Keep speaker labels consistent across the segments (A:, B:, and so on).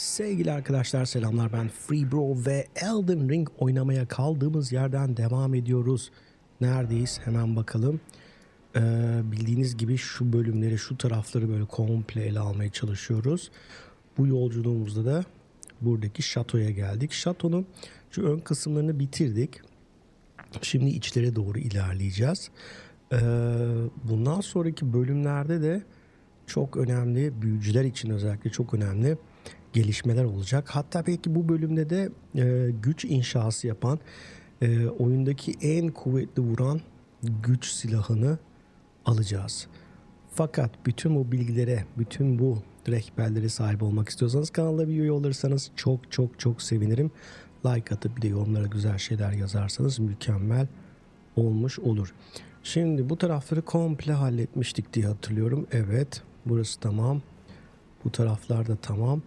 A: Sevgili arkadaşlar selamlar ben Free Bro ve Elden Ring oynamaya kaldığımız yerden devam ediyoruz. Neredeyiz hemen bakalım. Ee, bildiğiniz gibi şu bölümleri şu tarafları böyle komple ele almaya çalışıyoruz. Bu yolculuğumuzda da buradaki şatoya geldik. Şatonun şu ön kısımlarını bitirdik. Şimdi içlere doğru ilerleyeceğiz. Ee, bundan sonraki bölümlerde de çok önemli büyücüler için özellikle çok önemli gelişmeler olacak. Hatta belki bu bölümde de e, güç inşası yapan e, oyundaki en kuvvetli vuran güç silahını alacağız. Fakat bütün bu bilgilere, bütün bu rehberlere sahip olmak istiyorsanız kanala bir üye olursanız çok çok çok sevinirim. Like atıp bir de yorumlara güzel şeyler yazarsanız mükemmel olmuş olur. Şimdi bu tarafları komple halletmiştik diye hatırlıyorum. Evet burası tamam. Bu taraflar da tamam.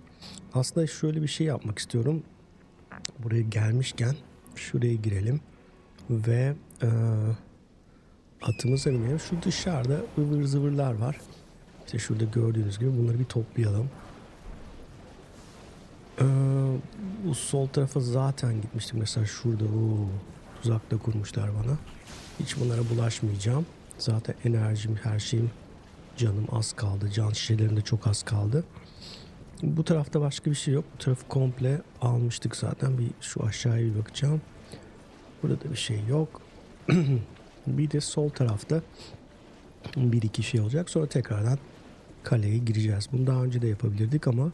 A: Aslında şöyle bir şey yapmak istiyorum. Buraya gelmişken şuraya girelim ve e, atımıza binelim. Şu dışarıda ıvır zıvırlar var. İşte şurada gördüğünüz gibi bunları bir toplayalım. Ee, bu sol tarafa zaten gitmiştim. Mesela şurada o tuzakta kurmuşlar bana. Hiç bunlara bulaşmayacağım. Zaten enerjim, her şeyim, canım az kaldı. Can şişelerim de çok az kaldı. Bu tarafta başka bir şey yok. Bu tarafı komple almıştık zaten. Bir şu aşağıya bir bakacağım. Burada bir şey yok. bir de sol tarafta bir iki şey olacak. Sonra tekrardan kaleye gireceğiz. Bunu daha önce de yapabilirdik ama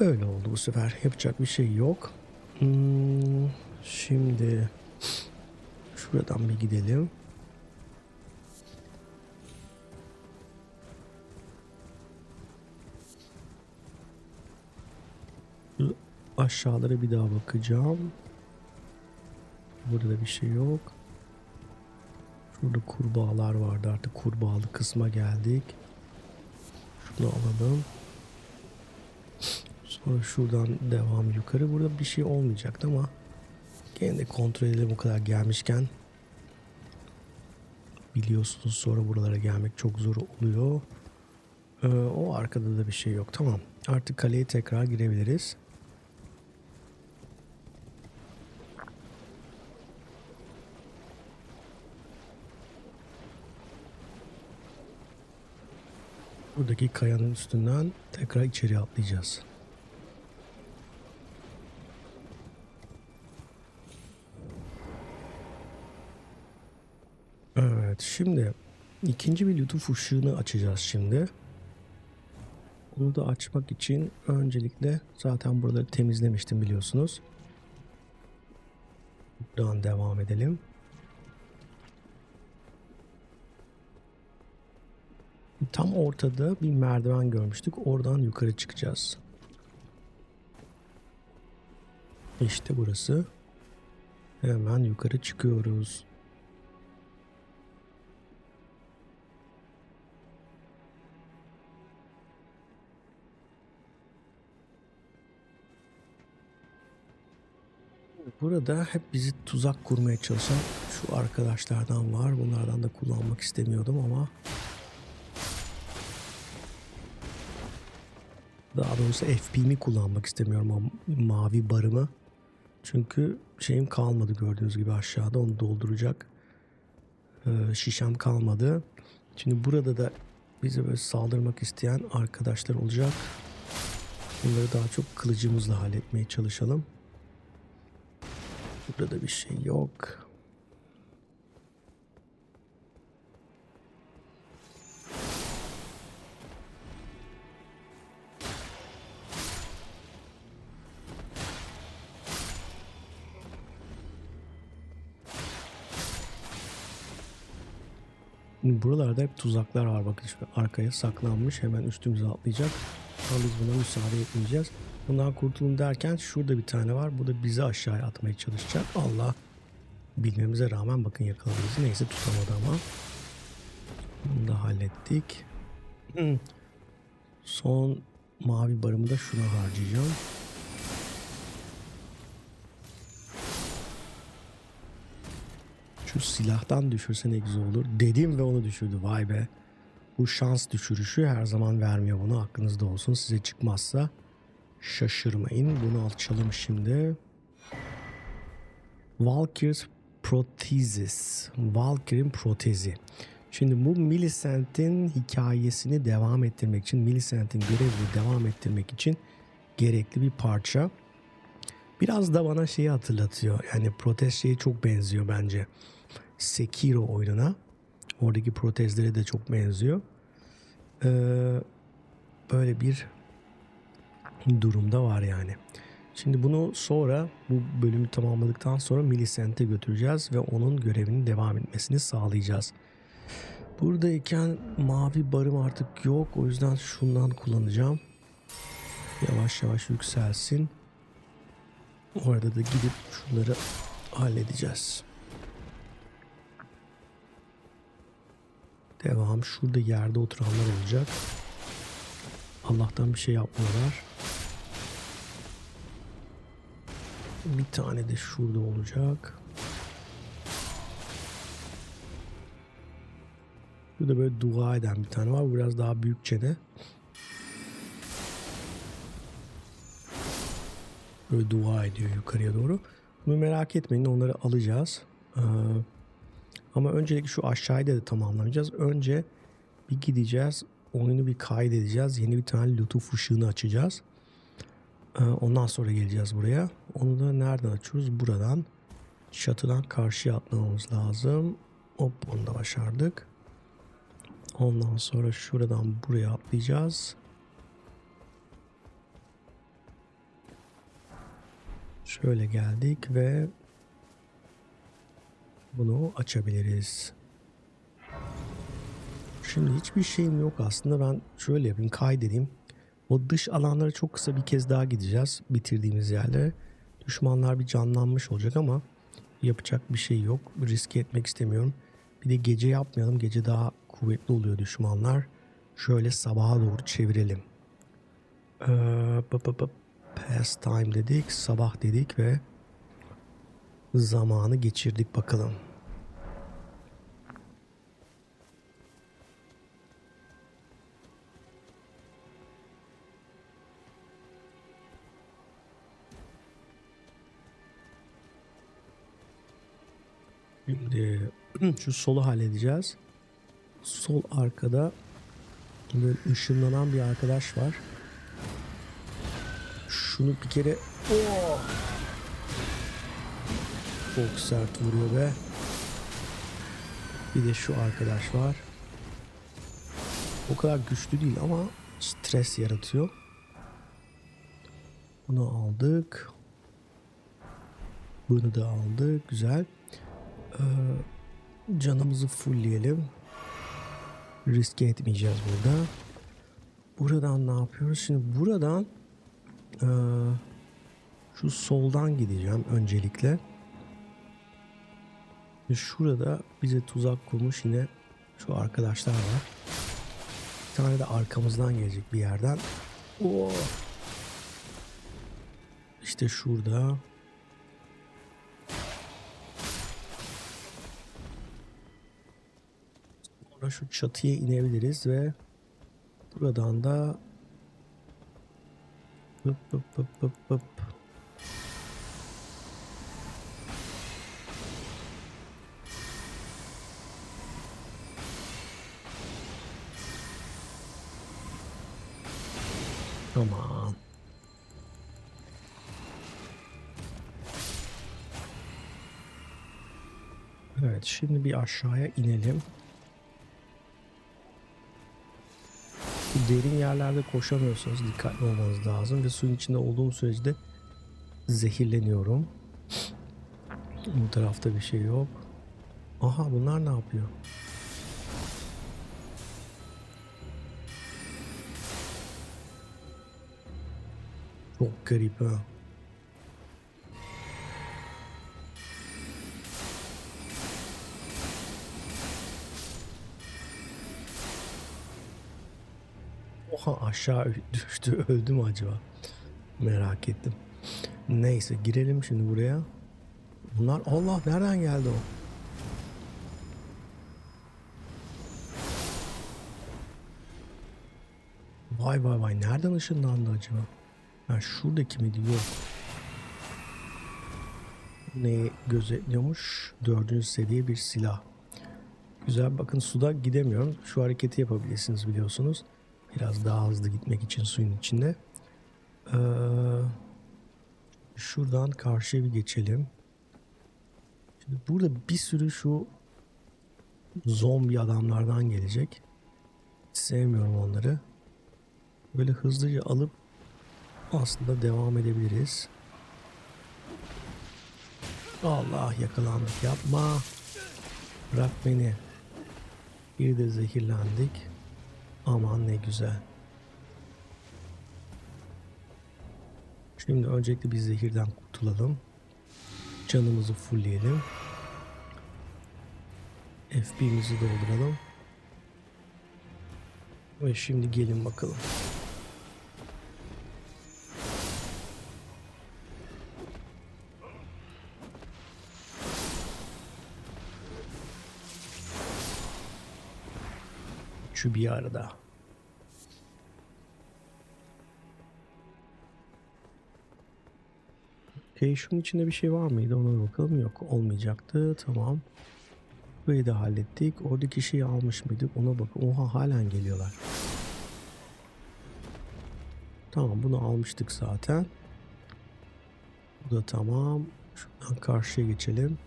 A: öyle oldu bu sefer. Yapacak bir şey yok. Hmm, şimdi şuradan bir gidelim. Aşağılara bir daha bakacağım. Burada bir şey yok. Şurada kurbağalar vardı artık kurbağalı kısma geldik. Şunu alalım. Sonra şuradan devam yukarı. Burada bir şey olmayacaktı ama gene de kontrol edelim bu kadar gelmişken. Biliyorsunuz sonra buralara gelmek çok zor oluyor. Ee, o arkada da bir şey yok. Tamam. Artık kaleye tekrar girebiliriz. Buradaki kayanın üstünden tekrar içeri atlayacağız. Evet şimdi ikinci bir lütuf ışığını açacağız şimdi. Onu da açmak için öncelikle zaten buraları temizlemiştim biliyorsunuz. Buradan devam edelim. Tam ortada bir merdiven görmüştük. Oradan yukarı çıkacağız. İşte burası. Hemen yukarı çıkıyoruz. Burada hep bizi tuzak kurmaya çalışan şu arkadaşlardan var. Bunlardan da kullanmak istemiyordum ama Daha doğrusu FP'mi kullanmak istemiyorum o mavi barımı. Çünkü şeyim kalmadı gördüğünüz gibi aşağıda onu dolduracak e, şişem kalmadı. Şimdi burada da bize böyle saldırmak isteyen arkadaşlar olacak. Bunları daha çok kılıcımızla halletmeye çalışalım. Burada da bir şey yok. Buralarda hep tuzaklar var bakın şu arkaya saklanmış hemen üstümüze atlayacak. Ama biz buna müsaade etmeyeceğiz. Bundan kurtulun derken şurada bir tane var. Bu da bizi aşağıya atmaya çalışacak. Allah bilmemize rağmen bakın yakaladı. Neyse tutamadı ama. Bunu da hallettik. Son mavi barımı da şuna harcayacağım. Şu silahtan düşürse ne güzel olur. Dedim ve onu düşürdü. Vay be. Bu şans düşürüşü her zaman vermiyor bunu. Aklınızda olsun. Size çıkmazsa Şaşırmayın. Bunu açalım şimdi. Valkyr's Prothesis. Valkyr'in protezi. Şimdi bu Millicent'in hikayesini devam ettirmek için, Millicent'in görevini devam ettirmek için gerekli bir parça. Biraz da bana şeyi hatırlatıyor. Yani protez şeye çok benziyor bence. Sekiro oyununa. Oradaki protezlere de çok benziyor. Ee, böyle bir durumda var yani. Şimdi bunu sonra bu bölümü tamamladıktan sonra Millicent'e götüreceğiz ve onun görevinin devam etmesini sağlayacağız. Buradayken mavi barım artık yok. O yüzden şundan kullanacağım. Yavaş yavaş yükselsin. Orada da gidip şunları halledeceğiz. Devam. Şurada yerde oturanlar olacak. Allah'tan bir şey yapmıyorlar. Bir tane de şurada olacak. Burada böyle dua eden bir tane var. Biraz daha büyük çene. Böyle dua ediyor yukarıya doğru. Bunu merak etmeyin onları alacağız. Ee, ama öncelikle şu aşağıda da tamamlamayacağız. Önce bir gideceğiz. Oyunu bir kaydedeceğiz. Yeni bir tane lütuf ışığını açacağız. Ee, ondan sonra geleceğiz buraya. Onu da nereden açıyoruz? Buradan. Çatıdan karşıya atlamamız lazım. Hop onu da başardık. Ondan sonra şuradan buraya atlayacağız. Şöyle geldik ve bunu açabiliriz. Şimdi hiçbir şeyim yok aslında. Ben şöyle yapayım kaydedeyim. O dış alanlara çok kısa bir kez daha gideceğiz bitirdiğimiz yerlere. Düşmanlar bir canlanmış olacak ama yapacak bir şey yok. Riske etmek istemiyorum. Bir de gece yapmayalım. Gece daha kuvvetli oluyor düşmanlar. Şöyle sabaha doğru çevirelim. Ee. Past time dedik, sabah dedik ve zamanı geçirdik bakalım. Şimdi şu solu halledeceğiz. Sol arkada böyle ışınlanan bir arkadaş var. Şunu bir kere oh! Çok sert vuruyor be. Bir de şu arkadaş var. O kadar güçlü değil ama stres yaratıyor. Bunu aldık. Bunu da aldık. Güzel. Ee, canımızı fullleyelim. Riske etmeyeceğiz burada. Buradan ne yapıyoruz? Şimdi buradan ee, şu soldan gideceğim öncelikle. Şurada bize tuzak kurmuş yine şu arkadaşlar var. Bir tane de arkamızdan gelecek bir yerden. Oo. İşte şurada. Sonra şu çatıya inebiliriz ve buradan da Hıp hıp hıp hıp hıp. Aman. Evet şimdi bir aşağıya inelim. Derin yerlerde koşamıyorsanız dikkatli olmanız lazım ve suyun içinde olduğum sürece zehirleniyorum. Bu tarafta bir şey yok. Aha bunlar ne yapıyor? Çok garip ha. Oha aşağı düştü öldü mü acaba? Merak ettim. Neyse girelim şimdi buraya. Bunlar Allah nereden geldi o? Vay vay vay nereden ışınlandı acaba? Ha şuradaki mi diyor? Neyi gözetliyormuş? Dördüncü seviye bir silah. Güzel bakın suda gidemiyorum. Şu hareketi yapabilirsiniz biliyorsunuz. Biraz daha hızlı gitmek için suyun içinde. Ee, şuradan karşıya bir geçelim. Şimdi burada bir sürü şu zombi adamlardan gelecek. Sevmiyorum onları. Böyle hızlıca alıp aslında devam edebiliriz. Allah yakalandık yapma. Bırak beni. Bir de zehirlendik. Aman ne güzel. Şimdi öncelikle bir zehirden kurtulalım. Canımızı fullleyelim. FP'mizi dolduralım. Ve şimdi gelin bakalım. Şu bir arada. Okey şunun içinde bir şey var mıydı ona bakalım. Yok olmayacaktı. Tamam. Burayı da hallettik. Oradaki şeyi almış mıydık ona bak. Oha halen geliyorlar. Tamam bunu almıştık zaten. Bu da tamam. Şuradan karşıya geçelim.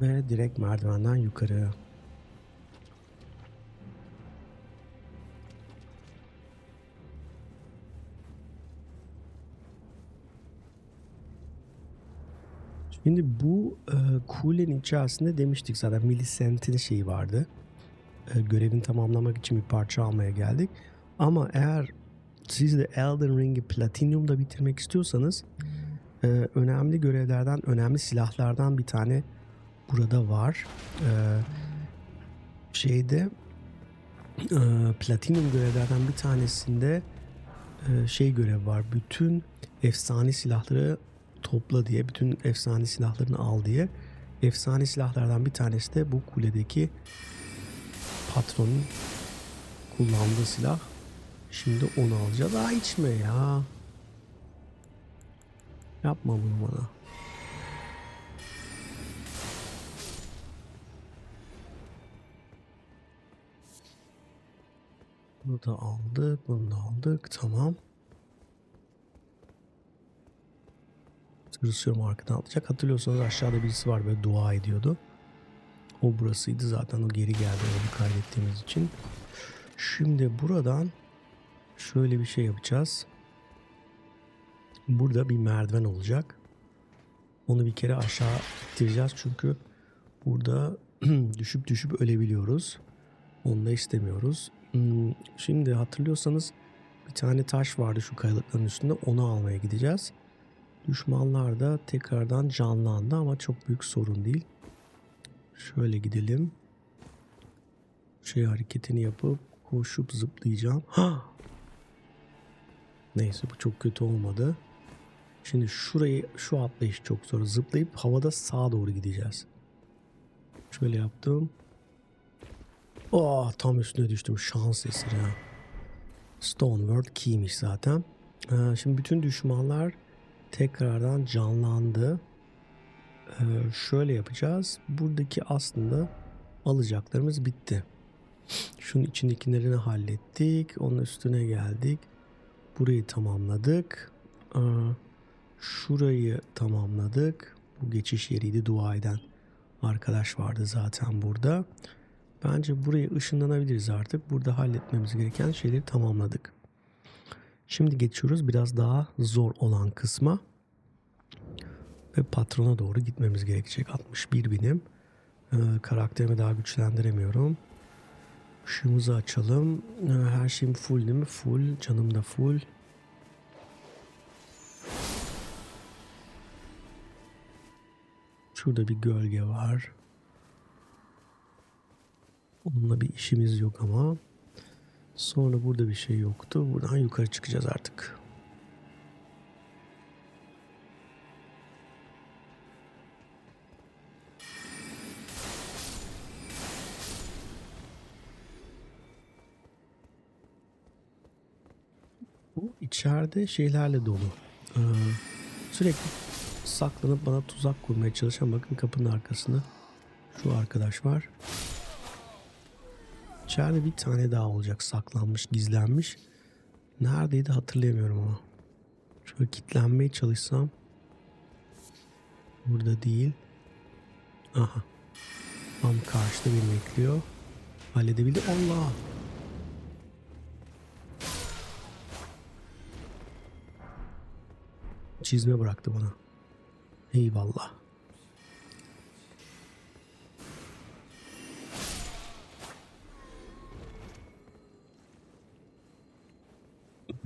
A: Ve direkt merdivenden yukarı. Şimdi bu e, kulenin içerisinde demiştik zaten Millicent'in şeyi vardı. E, görevini tamamlamak için bir parça almaya geldik. Ama eğer siz de Elden Ring'i Platinum'da bitirmek istiyorsanız e, önemli görevlerden, önemli silahlardan bir tane burada var. E, şeyde e, Platinum görevlerden bir tanesinde e, şey görev var. Bütün efsane silahları topla diye bütün efsane silahlarını al diye. Efsane silahlardan bir tanesi de bu kuledeki patronun kullandığı silah. Şimdi onu alacağız. Aa içme ya. Yapma bunu bana. Bunu da aldık, bunu da aldık. Tamam. Tırsıyorum arkadan alacak. Hatırlıyorsanız aşağıda birisi var böyle dua ediyordu. O burasıydı zaten o geri geldi onu kaydettiğimiz için. Şimdi buradan şöyle bir şey yapacağız. Burada bir merdiven olacak. Onu bir kere aşağı ittireceğiz çünkü burada düşüp düşüp ölebiliyoruz. Onu da istemiyoruz. Hmm, Şimdi hatırlıyorsanız bir tane taş vardı şu kayalıkların üstünde onu almaya gideceğiz. Düşmanlar da tekrardan canlandı ama çok büyük sorun değil. Şöyle gidelim. Şey hareketini yapıp koşup zıplayacağım. Ha! Neyse bu çok kötü olmadı. Şimdi şurayı şu atlayış çok zor. Zıplayıp havada sağa doğru gideceğiz. Şöyle yaptım. Oh tam üstüne düştüm. Şans eseri ha. Stone World Key'miş zaten. Ee, şimdi bütün düşmanlar tekrardan canlandı. Ee, şöyle yapacağız. Buradaki aslında alacaklarımız bitti. Şunun içindekilerini hallettik. Onun üstüne geldik. Burayı tamamladık. Ee, şurayı tamamladık. Bu geçiş yeriydi dua eden arkadaş vardı zaten burada. Bence buraya ışınlanabiliriz artık. Burada halletmemiz gereken şeyleri tamamladık. Şimdi geçiyoruz biraz daha zor olan kısma. Ve patrona doğru gitmemiz gerekecek. 61 binim. Ee, karakterimi daha güçlendiremiyorum. Işığımızı açalım. Ee, her şeyim full değil mi? Full. Canım da full. Şurada bir gölge var. Onunla bir işimiz yok ama. Sonra burada bir şey yoktu. Buradan yukarı çıkacağız artık. Bu içeride şeylerle dolu. Ee, sürekli saklanıp bana tuzak kurmaya çalışan bakın kapının arkasında şu arkadaş var. İçeride bir tane daha olacak saklanmış, gizlenmiş. Neredeydi hatırlayamıyorum ama. Şöyle kilitlenmeye çalışsam. Burada değil. Aha. Tam karşıda beni bekliyor. Halledebildi. Allah. Çizme bıraktı bana. Eyvallah.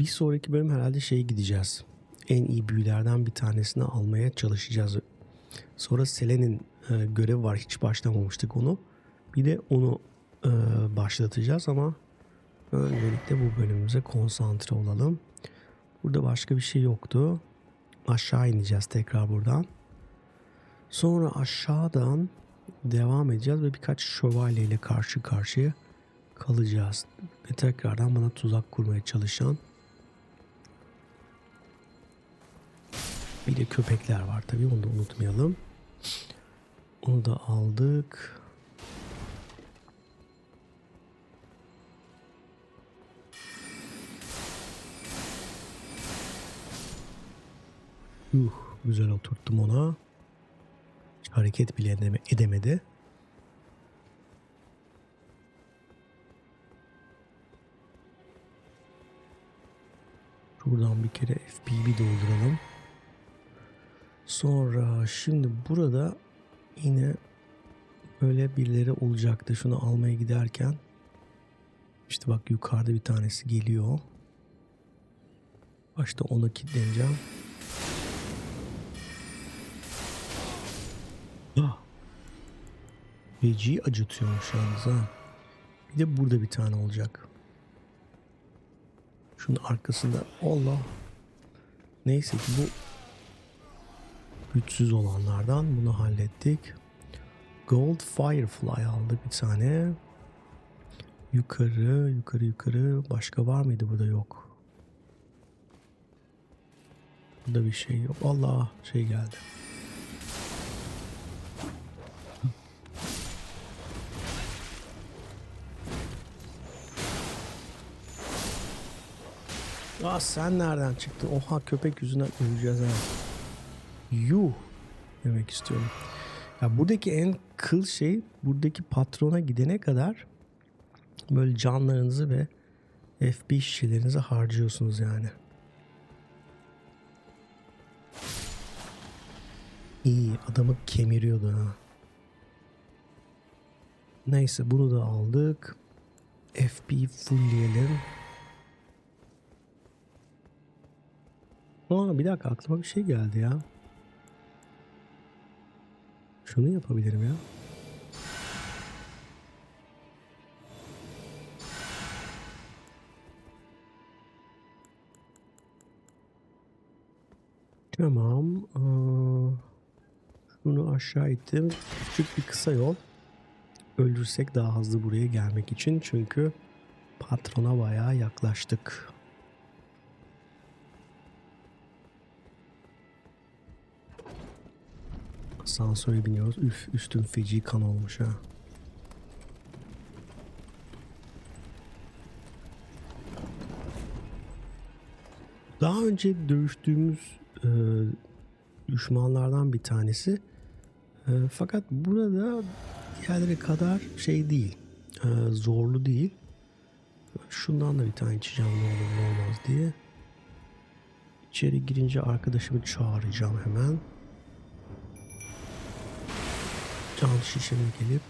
A: Bir sonraki bölüm herhalde şey gideceğiz. En iyi büyülerden bir tanesini almaya çalışacağız. Sonra Selen'in e, görevi var. Hiç başlamamıştık onu. Bir de onu e, başlatacağız ama öncelikle bu bölümümüze konsantre olalım. Burada başka bir şey yoktu. Aşağı ineceğiz tekrar buradan. Sonra aşağıdan devam edeceğiz ve birkaç şövalye ile karşı karşıya kalacağız. Ve tekrardan bana tuzak kurmaya çalışan bir de köpekler var tabii onu da unutmayalım. Onu da aldık. Uh, güzel oturttum ona. Hareket bile edeme- edemedi. Şuradan bir kere FP'yi dolduralım. Sonra şimdi burada yine böyle birileri olacaktı. Şunu almaya giderken işte bak yukarıda bir tanesi geliyor. Başta ona kilitleneceğim. Ah. Feci acıtıyormuş yalnız ha. Bir de burada bir tane olacak. Şunun arkasında Allah. Neyse ki bu güçsüz olanlardan bunu hallettik. Gold Firefly aldık bir tane. Yukarı, yukarı, yukarı. Başka var mıydı burada? Yok. Burada bir şey yok. Allah şey geldi. Aa sen nereden çıktın? Oha köpek yüzünden öleceğiz ha. Yuh demek istiyorum. Ya buradaki en kıl şey buradaki patrona gidene kadar böyle canlarınızı ve FB şişelerinizi harcıyorsunuz yani. İyi adamı kemiriyordu ha. Neyse bunu da aldık. FB fullleyelim. Aa bir dakika aklıma bir şey geldi ya. Şunu yapabilirim ya. Tamam. Şunu aşağı ittim. Küçük bir kısa yol. Öldürsek daha hızlı buraya gelmek için. Çünkü patrona bayağı yaklaştık. Asansöre biniyoruz. Üf üstüm feci kan olmuş ha. Daha önce dövüştüğümüz e, düşmanlardan bir tanesi. E, fakat burada diğerleri kadar şey değil. e, zorlu değil. Şundan da bir tane içeceğim ne olur ne olmaz diye. İçeri girince arkadaşımı çağıracağım hemen. Can şişeme gelip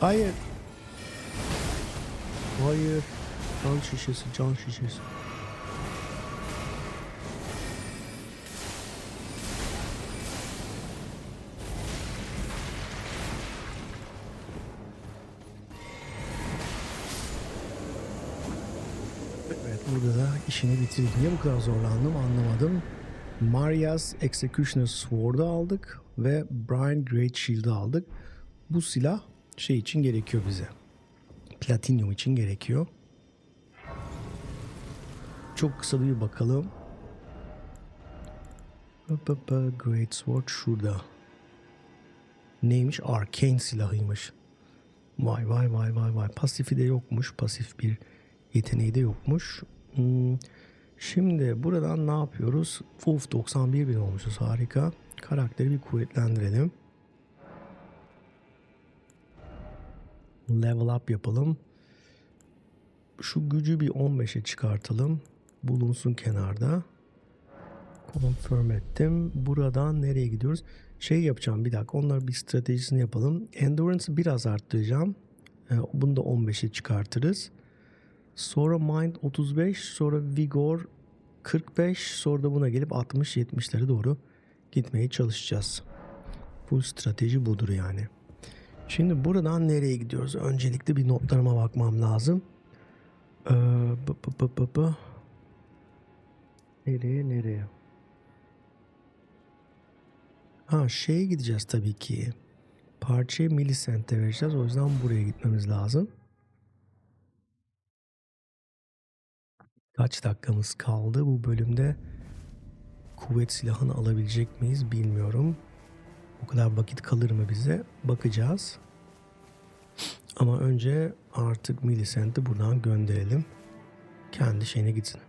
A: Hayır. Hayır. Can şişesi, can şişesi. İşini bitirdik. Niye bu kadar zorlandım anlamadım. Marias Executioner Sword'u aldık ve Brian Great Shield'ı aldık. Bu silah şey için gerekiyor bize. Platinum için gerekiyor. Çok kısa bir bakalım. Great Sword şurada. Neymiş? Arcane silahıymış. Vay vay vay vay vay. Pasifi de yokmuş. Pasif bir yeteneği de yokmuş. Hmm, Şimdi buradan ne yapıyoruz? Uf 91 bin olmuşuz. Harika. Karakteri bir kuvvetlendirelim. Level up yapalım. Şu gücü bir 15'e çıkartalım. Bulunsun kenarda. Confirm ettim. Buradan nereye gidiyoruz? Şey yapacağım bir dakika. Onlar bir stratejisini yapalım. Endurance'ı biraz arttıracağım. Ee, Bunu da 15'e çıkartırız. Sonra Mind 35, sonra Vigor 45, sonra da buna gelip 60-70'lere doğru gitmeye çalışacağız. Bu strateji budur yani. Şimdi buradan nereye gidiyoruz? Öncelikle bir notlarıma bakmam lazım. Ee, bı bı bı bı. Nereye nereye? Ha şeye gideceğiz tabii ki. Parçayı Millicent'e vereceğiz. O yüzden buraya gitmemiz lazım. Kaç dakikamız kaldı bu bölümde? Kuvvet silahını alabilecek miyiz bilmiyorum. O kadar vakit kalır mı bize? Bakacağız. Ama önce artık Millicent'i buradan gönderelim. Kendi şeyine gitsin.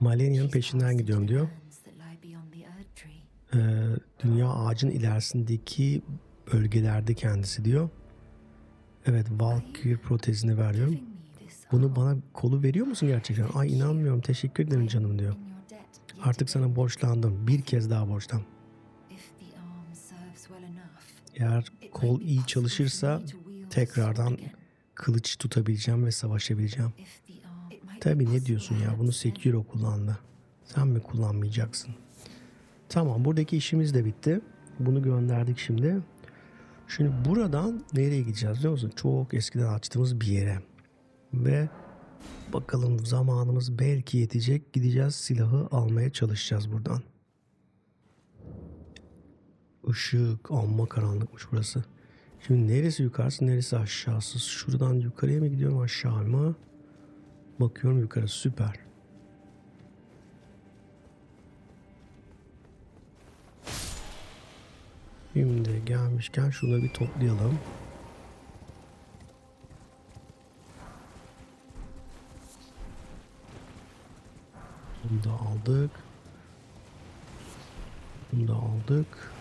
A: Malenia'nın peşinden gidiyorum diyor. Ee, dünya ağacın ilerisindeki bölgelerde kendisi diyor. Evet Valkyrie protezini veriyorum. Bunu bana kolu veriyor musun gerçekten? Ay inanmıyorum teşekkür ederim canım diyor. Artık sana borçlandım. Bir kez daha borçlan. Eğer kol iyi çalışırsa tekrardan kılıç tutabileceğim ve savaşabileceğim. Tabii ne diyorsun ya bunu Sekiro kullandı. Sen mi kullanmayacaksın? Tamam buradaki işimiz de bitti. Bunu gönderdik şimdi. Şimdi buradan nereye gideceğiz biliyor musun? Çok eskiden açtığımız bir yere. Ve bakalım zamanımız belki yetecek. Gideceğiz silahı almaya çalışacağız buradan. Işık amma karanlıkmış burası. Şimdi neresi yukarısı neresi aşağısı? Şuradan yukarıya mı gidiyorum aşağı mı? Bakıyorum yukarı süper. Şimdi gelmişken şunu bir toplayalım. Bunu da aldık. Bunu da aldık.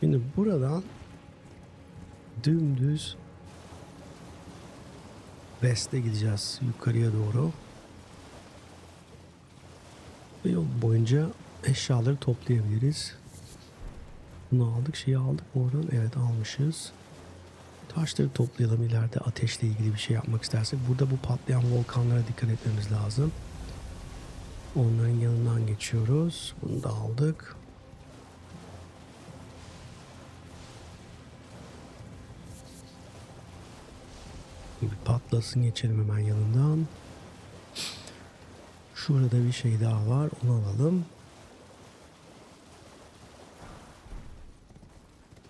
A: Şimdi buradan dümdüz West'e gideceğiz yukarıya doğru. Ve yol boyunca eşyaları toplayabiliriz. Bunu aldık, şeyi aldık oradan? Evet almışız. Taşları toplayalım ileride ateşle ilgili bir şey yapmak istersek. Burada bu patlayan volkanlara dikkat etmemiz lazım. Onların yanından geçiyoruz. Bunu da aldık. Bir patlasın geçelim hemen yanından. Şurada bir şey daha var. Onu alalım.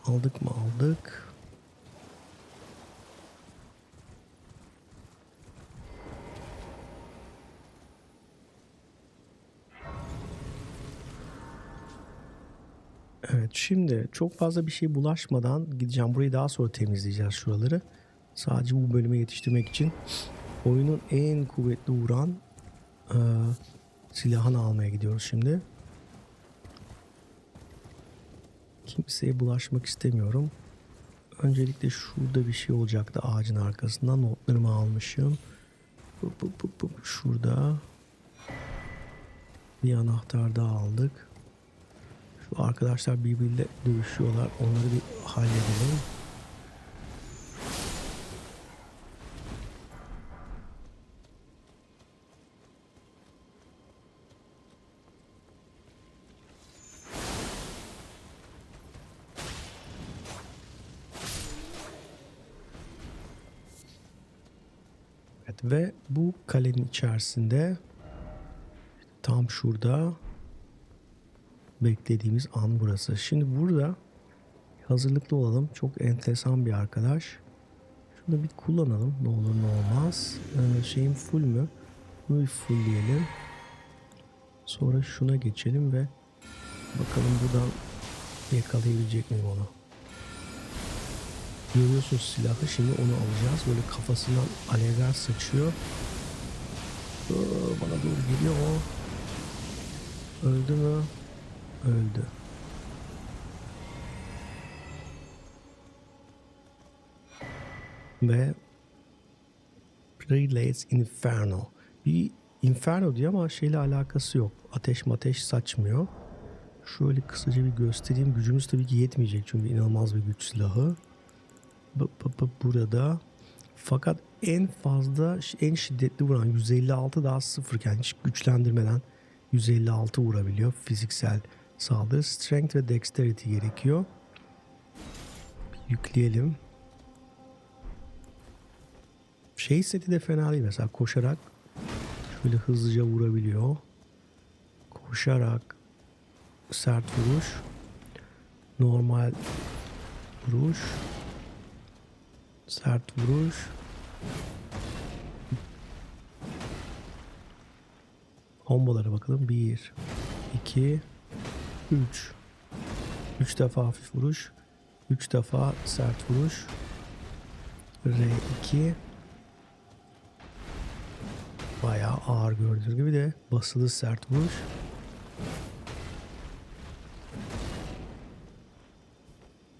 A: Aldık mı aldık. Şimdi çok fazla bir şey bulaşmadan gideceğim. Burayı daha sonra temizleyeceğiz şuraları. Sadece bu bölüme yetiştirmek için oyunun en kuvvetli vuran eee, silahını almaya gidiyoruz şimdi. Kimseye bulaşmak istemiyorum. Öncelikle şurada bir şey olacaktı ağacın arkasından. Notlarımı almışım. Şurada. Bir anahtar daha aldık. Şu arkadaşlar birbiriyle dövüşüyorlar. Onları bir halledelim. Evet ve bu kalenin içerisinde tam şurada beklediğimiz an burası. Şimdi burada hazırlıklı olalım. Çok enteresan bir arkadaş. Şunu bir kullanalım. Ne olur ne olmaz. Ee, şeyim full mü? Bunu bir fullleyelim. Sonra şuna geçelim ve bakalım buradan yakalayabilecek miyim onu. Görüyorsunuz silahı şimdi onu alacağız. Böyle kafasından alevler saçıyor. Aa, bana doğru geliyor o. Öldü mü? Öldü. Ve Relates Inferno. Bir Inferno diyor ama şeyle alakası yok. Ateş mateş saçmıyor. Şöyle kısaca bir göstereyim. Gücümüz tabii ki yetmeyecek çünkü inanılmaz bir güç silahı. Burada. Fakat en fazla en şiddetli vuran 156 daha sıfırken hiç güçlendirmeden 156 vurabiliyor fiziksel saldırı. Strength ve Dexterity gerekiyor. Bir yükleyelim. Şey seti de fena değil mesela koşarak şöyle hızlıca vurabiliyor. Koşarak sert vuruş. Normal vuruş. Sert vuruş. Kombolara bakalım. 1 2 3 3 defa hafif vuruş. 3 defa sert vuruş. R2 Bayağı ağır gördüğünüz gibi de basılı sert vuruş.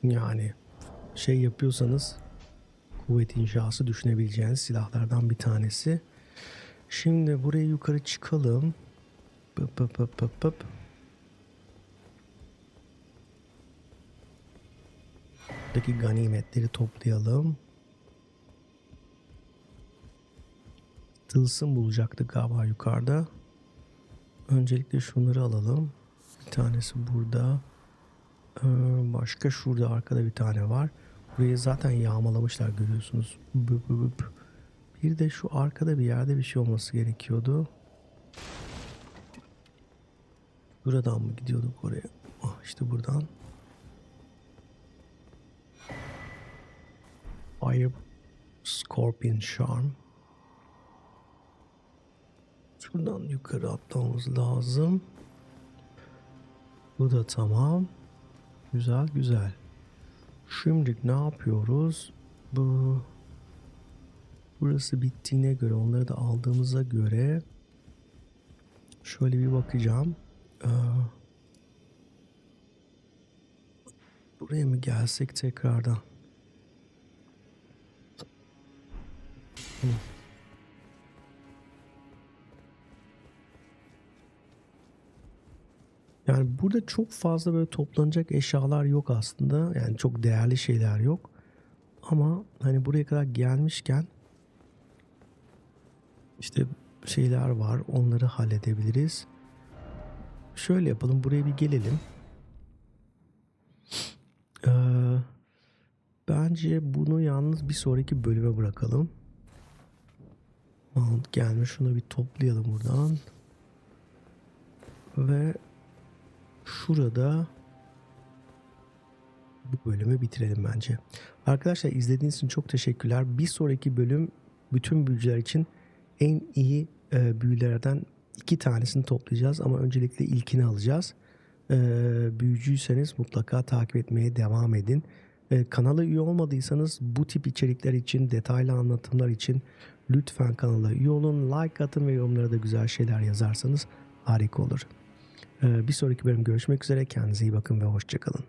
A: Yani şey yapıyorsanız kuvvet inşası düşünebileceğiniz silahlardan bir tanesi. Şimdi buraya yukarı çıkalım. Pıp pıp pıp pıp. Buradaki ganimetleri toplayalım. Tılsım bulacaktık galiba yukarıda. Öncelikle şunları alalım. Bir tanesi burada. Ee, başka şurada arkada bir tane var. Burayı zaten yağmalamışlar görüyorsunuz. Bıp bıp. Bir de şu arkada bir yerde bir şey olması gerekiyordu. Buradan mı gidiyorduk oraya? Ah işte buradan. Fire Scorpion Charm. Şuradan yukarı atlamamız lazım. Bu da tamam. Güzel güzel. Şimdi ne yapıyoruz? Bu burası bittiğine göre onları da aldığımıza göre şöyle bir bakacağım. Ee, buraya mı gelsek tekrardan? Yani burada çok fazla böyle toplanacak eşyalar yok aslında. Yani çok değerli şeyler yok. Ama hani buraya kadar gelmişken işte şeyler var. Onları halledebiliriz. Şöyle yapalım. Buraya bir gelelim. Ee, bence bunu yalnız bir sonraki bölüme bırakalım. Mount gelmiş. Şunu bir toplayalım buradan. Ve şurada bu bölümü bitirelim bence. Arkadaşlar izlediğiniz için çok teşekkürler. Bir sonraki bölüm bütün büyücüler için en iyi e, büyülerden iki tanesini toplayacağız ama öncelikle ilkini alacağız. E, büyücüyseniz mutlaka takip etmeye devam edin. E, kanala üye olmadıysanız bu tip içerikler için, detaylı anlatımlar için lütfen kanala üye olun. Like atın ve yorumlara da güzel şeyler yazarsanız harika olur. Ee, Bir sonraki bölüm görüşmek üzere. Kendinize iyi bakın ve hoşçakalın.